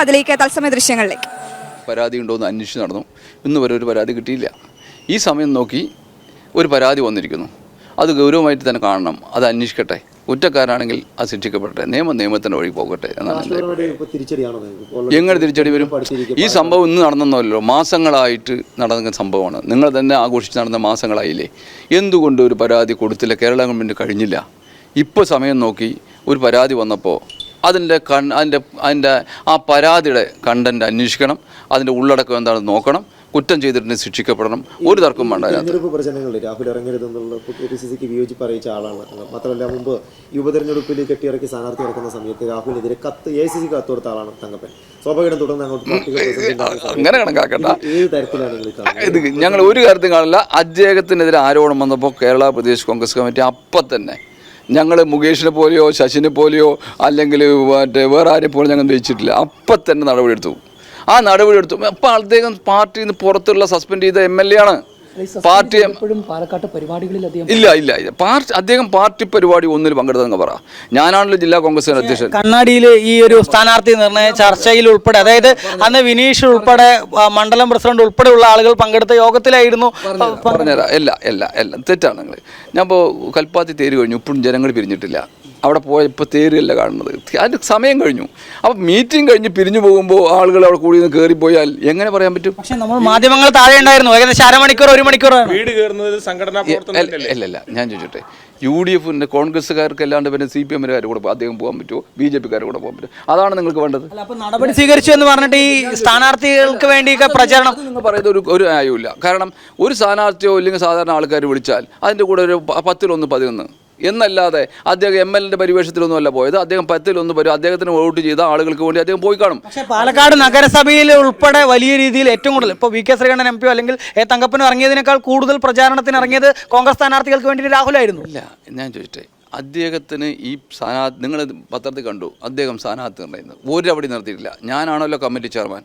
അതിലേക്ക് തത്സമയ ദൃശ്യങ്ങളിലേക്ക്. പരാതി ഉണ്ടോ എന്ന് അന്വേഷിച്ച് നടന്നു. ഇന്ന് വരെ ഒരു പരാതി കിട്ടിയില്ല. ഈ സമയം നോക്കി ഒരു പരാതി വന്നിരിക്കുന്നു. അത് ഗൗരവമായിട്ട് തന്നെ കാണണം. അത് അന്വേഷിക്കട്ടെ. കുറ്റക്കാരാണെങ്കിൽ അത് ശിക്ഷിക്കപ്പെടട്ടെ. നിയമം നിയമത്തിന്റെ വഴി പോകട്ടെ എന്നാണ് എങ്ങനെ തിരിച്ചടി വരും? ഈ സംഭവം ഇന്ന് നടന്നല്ലോ മാസങ്ങളായിട്ട് നടന്ന സംഭവമാണ്. നിങ്ങൾ തന്നെ ആഘോഷിച്ച് നടന്ന മാസങ്ങളായില്ലേ? എന്തുകൊണ്ട് ഒരു പരാതി കൊടുത്തില്ല? കേരള ഗവൺമെന്റ് കഴിഞ്ഞില്ല. ഇപ്പോൾ സമയം നോക്കി ഒരു പരാതി വന്നപ്പോൾ അതിന്റെ കൺ അതിന്റെ അതിന്റെ ആ പരാതിയുടെ കണ്ടന്റ് അന്വേഷിക്കണം. അതിന്റെ ഉള്ളടക്കം എന്താണെന്ന് നോക്കണം. കുറ്റം ചെയ്തിട്ട് ശിക്ഷിക്കപ്പെടണം. ഒരു തർക്കം വേണ്ട തെരഞ്ഞെടുപ്പ് പ്രചരണങ്ങളിൽ രാഹുൽ ഇറങ്ങരുതെന്നുള്ള കെ പി സി സിക്ക് വിയോജിപ്പ് അറിയിച്ച ആളാണ്. മാത്രമല്ല മുമ്പ് ഉപതെരഞ്ഞെടുപ്പിൽ കെട്ടിയിറക്കി സ്ഥാനാർത്ഥി ഇറക്കുന്ന സമയത്ത് രാഹുലിനെതിരെ കത്ത് എ സി സി കത്ത് കൊടുത്ത ആളാണ് തങ്കപ്പൻ. സ്വാഭാവികം തുടർന്ന് അങ്ങോട്ട് അങ്ങനെ കണക്കാക്കണ്ട. ഏത് തരത്തിലാണ് ഇത് ഞങ്ങൾ ഒരു കാര്യത്തിൽ കാണില്ല. അദ്ദേഹത്തിനെതിരെ ആരോപണം വന്നപ്പോൾ കേരള പ്രദേശ് കോൺഗ്രസ് കമ്മിറ്റി അപ്പം തന്നെ ഞങ്ങൾ മുകേഷിനെ പോലെയോ ശശിനെ പോലെയോ അല്ലെങ്കിൽ മറ്റേ വേറെ ആരെ പോലും ഞങ്ങൾ വെച്ചിട്ടില്ല അപ്പം തന്നെ നടപടിയെടുത്തു ആ നടപടിയെടുത്തു അപ്പം അദ്ദേഹം പാർട്ടിയിൽ നിന്ന് പുറത്തുള്ള സസ്പെൻഡ് ചെയ്ത എം എൽ എ ആണ്. പാർട്ടി എപ്പോഴും പാലക്കാട്ട് പരിപാടികളിൽ അദ്ദേഹം ഇല്ല ഇല്ല പാർട്ടി അദ്ദേഹം പാർട്ടി പരിപാടി ഒന്നിൽ പങ്കെടുത്തെന്ന് പറ. ഞാനാണല്ലോ ജില്ലാ കോൺഗ്രസ് അധ്യക്ഷൻ. കണ്ണാടിയിൽ ഈ ഒരു സ്ഥാനാർത്ഥി നിർണയ ചർച്ചയിൽ ഉൾപ്പെടെ അതായത് അന്ന് വിനീഷ് ഉൾപ്പെടെ മണ്ഡലം പ്രസിഡന്റ് ഉൾപ്പെടെയുള്ള ആളുകൾ പങ്കെടുത്ത യോഗത്തിലായിരുന്നു. പറഞ്ഞുതരാം അല്ല അല്ല അല്ല തെറ്റാണ് നിങ്ങൾ ഞാൻ ഇപ്പോൾ കൽപ്പാത്തി തേര് കഴിഞ്ഞു. ഇപ്പോഴും ജനങ്ങൾ പിരിഞ്ഞിട്ടില്ല. അവിടെ പോയപ്പോൾ തേരുകയല്ല കാണുന്നത്. അതിന് സമയം കഴിഞ്ഞു. അപ്പോൾ മീറ്റിംഗ് കഴിഞ്ഞ് പിരിഞ്ഞു പോകുമ്പോൾ ആളുകൾ അവിടെ കൂടി നിന്ന് കയറിപ്പോയാൽ എങ്ങനെ പറയാൻ പറ്റും? പക്ഷേ നമ്മൾ മാധ്യമങ്ങൾ താഴെ ഉണ്ടായിരുന്നു. ഏകദേശം അരമണിക്കൂർ ഒരു മണിക്കൂർ. വീട് കയറുന്നത് സംഘടനാ അല്ലല്ല അല്ല അല്ല? അല്ല ഞാൻ ചോദിച്ചോട്ടെ. യു ഡി എഫിന്റെ കോൺഗ്രസ്സുകാർക്ക് അല്ലാണ്ട് പിന്നെ സി പി എമ്മിന്റെ കൂടെ അദ്ദേഹം പോകാൻ പറ്റുമോ? ബി ജെ പിക്കാരുടെ കൂടെ പോകാൻ പറ്റുമോ? അതാണ് നിങ്ങൾക്ക് വേണ്ടത്. നടപടി സ്വീകരിച്ചു എന്ന് പറഞ്ഞിട്ട് ഈ സ്ഥാനാർത്ഥികൾക്ക് വേണ്ടിയൊക്കെ പ്രചരണം എന്ന് നിങ്ങൾ പറയുന്നത് ഒരു ഒരു ആയുമില്ല. കാരണം ഒരു സ്ഥാനാർത്ഥിയോ അല്ലെങ്കിൽ സാധാരണ ആൾക്കാർ വിളിച്ചാൽ അതിന്റെ കൂടെ ഒരു പത്തിലൊന്ന് പതിനൊന്ന്. എന്നല്ലാതെ അദ്ദേഹം എം എൽ എന്റെ പരിവേഷത്തിലൊന്നുമല്ല പോയത്. അദ്ദേഹം പത്തിലൊന്ന് വരും. അദ്ദേഹത്തിന് വോട്ട് ചെയ്ത ആളുകൾക്ക് വേണ്ടി അദ്ദേഹം പോയി കാണും. പക്ഷേ പാലക്കാട് നഗരസഭയിൽ ഉൾപ്പെടെ വലിയ രീതിയിൽ ഏറ്റവും കൂടുതൽ ഇപ്പോൾ വി കെ ശ്രീകണ്ഠൻ എം പിയോ അല്ലെങ്കിൽ എ തങ്കപ്പനും ഇറങ്ങിയതിനേക്കാൾ കൂടുതൽ പ്രചാരണത്തിന് ഇറങ്ങിയത് കോൺഗ്രസ് സ്ഥാനാർത്ഥികൾക്ക് വേണ്ടി രാഹുലായിരുന്നു. ഇല്ല ഞാൻ ചോദിച്ചേ അദ്ദേഹത്തിന് ഈ സ്ഥാനാർത്ഥി നിങ്ങൾ പത്രത്തിൽ കണ്ടു അദ്ദേഹം സ്ഥാനാർത്ഥി നിർണയിക്കുന്നത് ഒരു അവിടെ നിർത്തിയിട്ടില്ല. ഞാനാണല്ലോ കമ്മിറ്റി ചെയർമാൻ.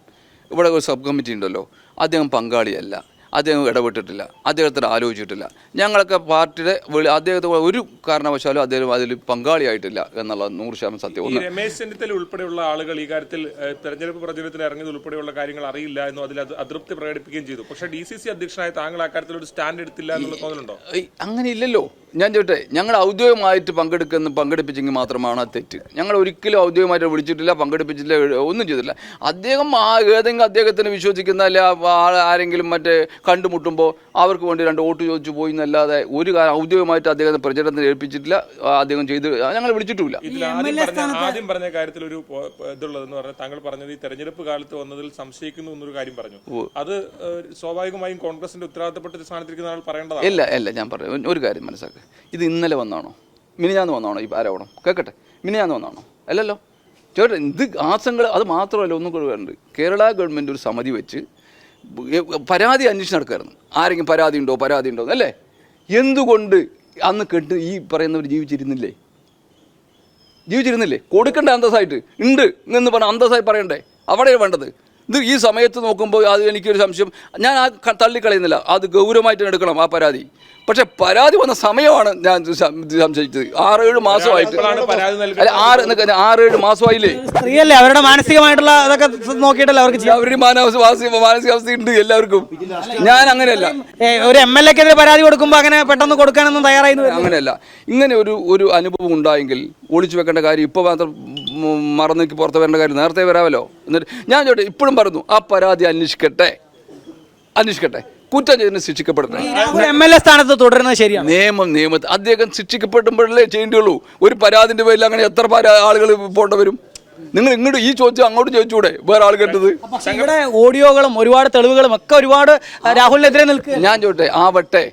ഇവിടെ ഒരു സബ് കമ്മിറ്റി ഉണ്ടല്ലോ. അദ്ദേഹം പങ്കാളിയല്ല. അദ്ദേഹം ഇടപെട്ടിട്ടില്ല. അദ്ദേഹത്തിന് ആലോചിച്ചിട്ടില്ല. ഞങ്ങളൊക്കെ പാർട്ടിയുടെ അദ്ദേഹത്തെ ഒരു കാരണവശാലും അദ്ദേഹം അതിൽ പങ്കാളിയായിട്ടില്ല എന്നുള്ള നൂറ് ശതമാനം സത്യം രമേശ് ചെന്നിത്തല ഉൾപ്പെടെയുള്ള ആളുകൾ ഈ കാര്യത്തിൽ തെരഞ്ഞെടുപ്പ് പ്രചരണത്തിന് ഇറങ്ങിയത് ഉൾപ്പെടെയുള്ള കാര്യങ്ങൾ അറിയില്ല എന്നും അതിൽ അത് അതൃപ്തി പ്രകടിപ്പിക്കുകയും ചെയ്തു. പക്ഷേ ഡി സി സി അധ്യക്ഷനായ താങ്കൾ ആ കാര്യത്തിൽ ഒരു സ്റ്റാൻഡ് എടുത്തില്ല എന്നുള്ള തോന്നലുണ്ടോ? അങ്ങനെ ഇല്ലല്ലോ ഞാൻ ചോട്ടെ ഞങ്ങൾ ഔദ്യോഗികമായിട്ട് പങ്കെടുക്കുന്ന പങ്കെടുപ്പിച്ചെങ്കിൽ മാത്രമാണ് തെറ്റ്. ഞങ്ങൾ ഒരിക്കലും ഔദ്യോഗികമായിട്ട് വിളിച്ചിട്ടില്ല പങ്കെടുപ്പിച്ചിട്ടില്ല ഒന്നും ചെയ്തില്ല അദ്ദേഹം ആ ഏതെങ്കിലും അദ്ദേഹത്തിന് വിശ്വസിക്കുന്ന അല്ല ആരെങ്കിലും മറ്റേ കണ്ടുമുട്ടുമ്പോൾ അവർക്ക് വേണ്ടി രണ്ട് വോട്ട് ചോദിച്ചു പോയി എന്നല്ലാതെ ഒരു കാര്യം ഔദ്യോഗികമായിട്ട് അദ്ദേഹത്തെ പ്രചരണത്തിന് ഏൽപ്പിച്ചിട്ടില്ല അദ്ദേഹം ചെയ്ത് ഞങ്ങൾ വിളിച്ചിട്ടില്ല ആദ്യം പറഞ്ഞ കാര്യത്തിൽ ഒരു ഇതുള്ളതെന്ന് പറഞ്ഞാൽ താങ്കൾ പറഞ്ഞത് ഈ തെരഞ്ഞെടുപ്പ് കാലത്ത് വന്നതിൽ സംശയിക്കുന്നു എന്നൊരു കാര്യം പറഞ്ഞു. അത് സ്വാഭാവികമായും കോൺഗ്രസിന്റെ ഉത്തരവാദിത്തപ്പെട്ട സ്ഥാനത്തിരിക്കുന്ന ആൾ പറയേണ്ടതാണ്. ഇല്ല ഇല്ല ഞാൻ പറഞ്ഞു ഒരു കാര്യം ഇത് ഇന്നലെ വന്നാണോ? മിനിഞ്ഞാന്ന് വന്നാണോ ഈ ആരോപണം? കേൾക്കട്ടെ മിനിഞ്ഞാന്ന് വന്നാണോ? അല്ലല്ലോ. ചേട്ടാ ഇത് ആസങ്ങൾ അത് മാത്രമല്ല ഒന്നും കൂടെ ഉണ്ട് കേരള ഗവൺമെന്റ് ഒരു സമിതി വെച്ച് പരാതി അന്വേഷിച്ച് നടക്കായിരുന്നു. ആരെങ്കിലും പരാതി ഉണ്ടോ പരാതി ഉണ്ടോ അല്ലേ എന്തുകൊണ്ട് അന്ന് കെട്ട് ഈ പറയുന്നവർ ജീവിച്ചിരുന്നില്ലേ? ജീവിച്ചിരുന്നില്ലേ? കൊടുക്കണ്ടേ അന്തസ്സായിട്ട്. ഉണ്ട് എന്ന് പറഞ്ഞാൽ അന്തസ്സായി പറയണ്ടേ? അവിടെയാണ് വേണ്ടത്. ഇത് ഈ സമയത്ത് നോക്കുമ്പോൾ അത് എനിക്കൊരു സംശയം. ഞാൻ ആ തള്ളിക്കളയുന്നില്ല. അത് ഗൗരവമായിട്ട് എടുക്കണം ആ പരാതി. പക്ഷെ പരാതി വന്ന സമയമാണ് ഞാൻ സംശയിച്ചത്. ആറേഴ് മാസമായിട്ട്? അല്ല ആറ് ആറേഴ് മാസമായില്ലേ? സ്ത്രീയല്ലേ അവരുടെ മാനസികമായിട്ടുള്ള അതൊക്കെ നോക്കിയിട്ടല്ലേ അവർക്ക് അവരുടെ മാനസിക മാനസികാവസ്ഥ ഉണ്ട് എല്ലാവർക്കും. ഞാൻ അങ്ങനെയല്ല. ഒരു എം എൽ എക്കെതിരെ പരാതി കൊടുക്കുമ്പോൾ അങ്ങനെ പെട്ടെന്ന് കൊടുക്കാനൊന്നും തയ്യാറായി അങ്ങനെയല്ല. ഇങ്ങനെ ഒരു ഒരു അനുഭവം ഉണ്ടായെങ്കിൽ ഒളിച്ചു വെക്കേണ്ട കാര്യം ഇപ്പോൾ മാത്രം മറന്നേക്ക് പുറത്ത് വരേണ്ട കാര്യം നേരത്തെ വരാമല്ലോ. എന്നിട്ട് ഞാൻ ചോട്ടെ ഇപ്പോഴും പറഞ്ഞു ആ പരാതി അന്വേഷിക്കട്ടെ. അന്വേഷിക്കട്ടെ. കുറ്റം ചെയ്തതിന് ശിക്ഷിക്കപ്പെടുന്നത് രാഹുൽ എം എൽ എ സ്ഥാനത്ത് തുടരുന്നത് ശരിയാണ്. നിയമം നിയമത്തിൽ അദ്ദേഹം ശിക്ഷിക്കപ്പെടുമ്പോഴല്ലേ ചെയ്യേണ്ടിയുള്ളൂ. ഒരു പരാതിന്റെ പേരിൽ അങ്ങനെ എത്ര ആളുകൾ പോകേണ്ടവരും വരും? നിങ്ങൾ ഇങ്ങോട്ട് ഈ ചോദിച്ചു അങ്ങോട്ട് ചോദിച്ചൂടെ? വേറെ ആൾ കേട്ടത് ഇവിടെ ഓഡിയോകളും ഒരുപാട് തെളിവുകളും ഒക്കെ ഒരുപാട് രാഹുലിനെതിരെ നിൽക്കും ഞാൻ ചോട്ടെ ആ വട്ടെ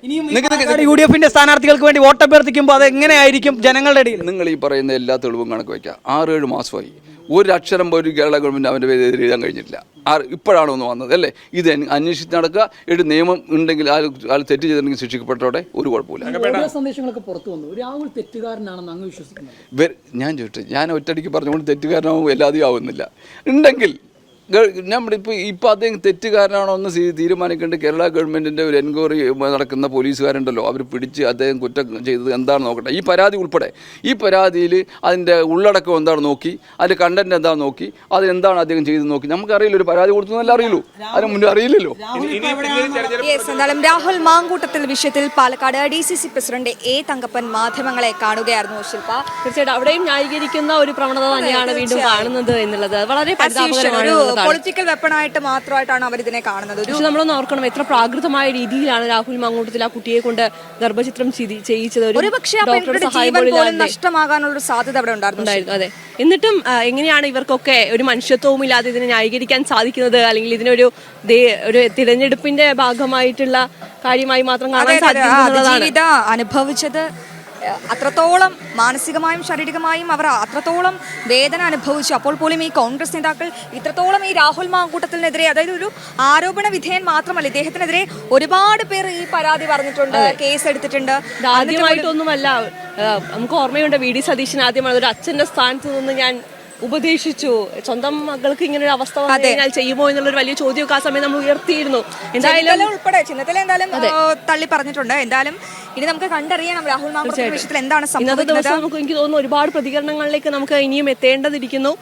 യു ഡി എഫിന്റെ സ്ഥാനാർത്ഥികൾക്ക് വേണ്ടി വോട്ടഭ്യർത്ഥിക്കുമ്പോൾ അത് എങ്ങനെയായിരിക്കും ജനങ്ങളുടെ ഇടയിൽ? നിങ്ങൾ ഈ പറയുന്ന എല്ലാ തെളിവും കണക്ക് വയ്ക്കുക ആറേഴ് മാസമായി. ഒരു അക്ഷരം പോലും കേരള ഗവൺമെന്റ് അവന്റെ പേര് എഴുതാൻ കഴിഞ്ഞിട്ടില്ല. ആർ ഇപ്പോഴാണ് ഒന്ന് വന്നത് അല്ലേ? ഇത് അന്വ- അന്വേഷിച്ച് നടക്കുക. ഒരു നിയമം ഉണ്ടെങ്കിൽ ആൾ ആൾ തെറ്റ് ചെയ്തിട്ടുണ്ടെങ്കിൽ ശിക്ഷിക്കപ്പെട്ടോടെ ഒരു കുഴപ്പമില്ല ഓഡിയോ സന്ദേശങ്ങളൊക്കെ പുറത്തു വന്നു. രാഹുൽ തെറ്റുകാരനാണെന്ന് അങ്ങ് വിശ്വസിക്കുന്നത് ഞാൻ ചോദിച്ചു ഞാൻ ഒറ്റയടിക്ക് പറഞ്ഞുകൊണ്ട് തെറ്റുകാരനാവും എല്ലാതെയും ആവുന്നില്ല. ഉണ്ടെങ്കിൽ നമ്മുടെ ഇപ്പോൾ ഇപ്പോൾ അദ്ദേഹം തെറ്റുകാരനാണോ എന്ന് തീരുമാനിക്കേണ്ടത് തീരുമാനിക്കേണ്ട കേരള ഗവൺമെന്റിന്റെ ഒരു എൻക്വയറി നടക്കുന്ന പോലീസുകാരുണ്ടല്ലോ. അവർ പിടിച്ച് അദ്ദേഹം കുറ്റം ചെയ്തത് എന്താണ് നോക്കട്ടെ. ഈ പരാതി ഉൾപ്പെടെ. ഈ പരാതിയിൽ അതിന്റെ ഉള്ളടക്കം എന്താണ് നോക്കി അതിന്റെ കണ്ടന്റ് എന്താണ് നോക്കി അതെന്താണ് അദ്ദേഹം ചെയ്തത് നോക്കി. നമുക്കറിയില്ല ഒരു പരാതി കൊടുത്തതല്ല അറിയുള്ളൂ. അതിന് മുന്നേ അറിയില്ലല്ലോ. എന്തായാലും രാഹുൽ മാങ്കൂട്ടത്തിൽ വിഷയത്തിൽ Palakkad D C C president A Thankappan മാധ്യമങ്ങളെ കാണുകയായിരുന്നു ശില്പ. തീർച്ചയായിട്ടും അവിടെയും ന്യായീകരിക്കുന്ന ഒരു പ്രവണത തന്നെയാണ് വീണ്ടും കാണുന്നത് എന്നുള്ളത്. വളരെ പരിതാപകരമാണ്. പൊളിറ്റിക്കൽ വെപ്പണായിട്ട് മാത്രമായിട്ടാണ് അവർ ഇതിനെ കാണുന്നത് പക്ഷെ നമ്മളൊന്ന് ഓർക്കണം എത്ര പ്രാകൃതമായ രീതിയിലാണ് രാഹുൽ മങ്ങോട്ടത്തിൽ ആ കുട്ടിയെ കൊണ്ട് ഗർഭചിത്രം ചെയ്യിച്ചത്. ഒരു പക്ഷേ നഷ്ടമാകാനുള്ള സാധ്യത അവിടെ ഉണ്ടായിരുന്നു. അതെ. എന്നിട്ടും എങ്ങനെയാണ് ഇവർക്കൊക്കെ ഒരു മനുഷ്യത്വവും ഇല്ലാതെ ഇതിനെ ന്യായീകരിക്കാൻ സാധിക്കുന്നത്? അല്ലെങ്കിൽ ഇതിനൊരു ഒരു തിരഞ്ഞെടുപ്പിന്റെ ഭാഗമായിട്ടുള്ള കാര്യമായി മാത്രം കാണാൻ സാധിക്കുന്നതാണ് അനുഭവിച്ചത് അത്രത്തോളം മാനസികമായും ശാരീരികമായും അവർ അത്രത്തോളം വേദന അനുഭവിച്ചു. അപ്പോൾ പോലും ഈ കോൺഗ്രസ് നേതാക്കൾ ഇത്രത്തോളം ഈ രാഹുൽ മാങ്കൂട്ടത്തിനെതിരെ അതായത് ഒരു ആരോപണ വിധേയൻ മാത്രമല്ല ഇദ്ദേഹത്തിനെതിരെ ഒരുപാട് പേർ ഈ പരാതി പറഞ്ഞിട്ടുണ്ട് കേസ് എടുത്തിട്ടുണ്ട്. ആദ്യമായിട്ടൊന്നുമല്ല നമുക്ക് ഓർമ്മയുണ്ട് വി ഡി സതീശൻ ആദ്യമാണ് ഒരു അച്ഛന്റെ സ്ഥാനത്ത് നിന്ന് ഞാൻ ഉപദേശിച്ചു. സ്വന്തം മകൾക്ക് ഇങ്ങനെ ഒരു അവസ്ഥ വന്നു കഴിഞ്ഞാൽ ചെയ്യുമോ എന്നുള്ളൊരു വലിയ ചോദ്യമൊക്കെ ആ സമയം നമ്മൾ ഉയർത്തിയിരുന്നു. എന്തായാലും ഉൾപ്പെടെ ചിഹ്നത്തിൽ എന്തായാലും തള്ളി പറഞ്ഞിട്ടുണ്ട്. എന്തായാലും ഇനി നമുക്ക് കണ്ടറിയണം രാഹുൽ മാങ്കൂട്ടത്തിന്റെ വിഷയത്തിൽ എന്താണ് സംഭവിക്കുന്നത്. നമുക്ക് എനിക്ക് തോന്നുന്നു ഒരുപാട് പ്രതികരണങ്ങളിലേക്ക് നമുക്ക് ഇനിയും എത്തേണ്ടതിരിക്കുന്നു.